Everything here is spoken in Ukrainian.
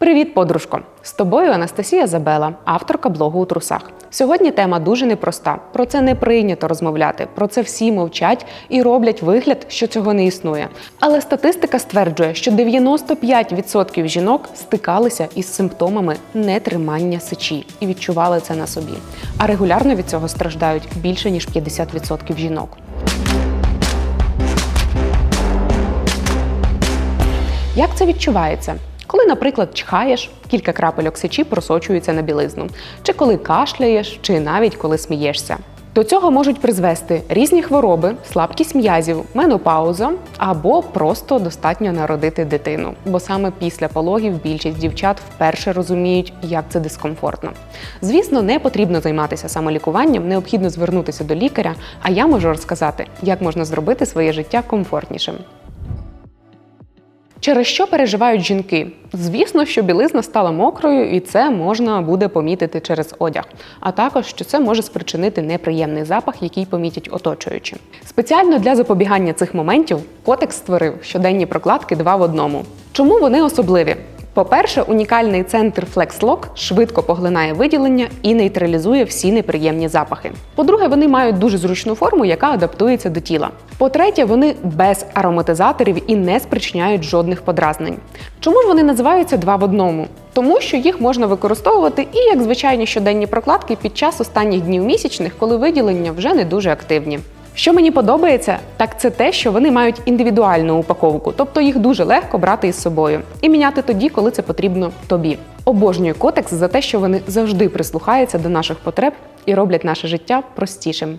Привіт, подружко! З тобою Анастасія Забела, авторка блогу у трусах. Сьогодні тема дуже непроста. Про це не прийнято розмовляти. Про це всі мовчать і роблять вигляд, що цього не існує. Але статистика стверджує, що 95% жінок стикалися із симптомами нетримання сечі і відчували це на собі. А регулярно від цього страждають більше ніж 50% жінок. Як це відчувається? Коли, наприклад, чхаєш, кілька крапельок сечі просочуються на білизну, чи коли кашляєш, чи навіть коли смієшся. До цього можуть призвести різні хвороби, слабкість м'язів, менопауза або просто достатньо народити дитину. Бо саме після пологів більшість дівчат вперше розуміють, як це дискомфортно. Звісно, не потрібно займатися самолікуванням, необхідно звернутися до лікаря. А я можу розказати, як можна зробити своє життя комфортнішим. Через що переживають жінки? Звісно, що білизна стала мокрою, і це можна буде помітити через одяг, а також що це може спричинити неприємний запах, який помітять оточуючі. Спеціально для запобігання цих моментів Котекс створив щоденні прокладки два в одному. Чому вони особливі? По-перше, унікальний центр FlexLock швидко поглинає виділення і нейтралізує всі неприємні запахи. По-друге, вони мають дуже зручну форму, яка адаптується до тіла. По-третє, вони без ароматизаторів і не спричиняють жодних подразнень. Чому ж вони називаються два в одному? Тому що їх можна використовувати і як звичайні щоденні прокладки під час останніх днів місячних, коли виділення вже не дуже активні. Що мені подобається, так це те, що вони мають індивідуальну упаковку, тобто їх дуже легко брати із собою і міняти тоді, коли це потрібно тобі. Обожнюю котекс за те, що вони завжди прислухаються до наших потреб і роблять наше життя простішим.